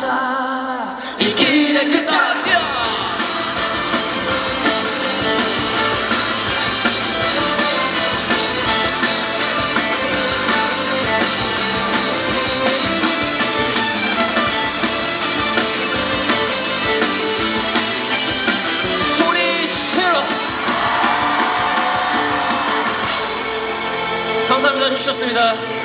가자 이 길의 끝단면 감사합니다. 해주셨습니다.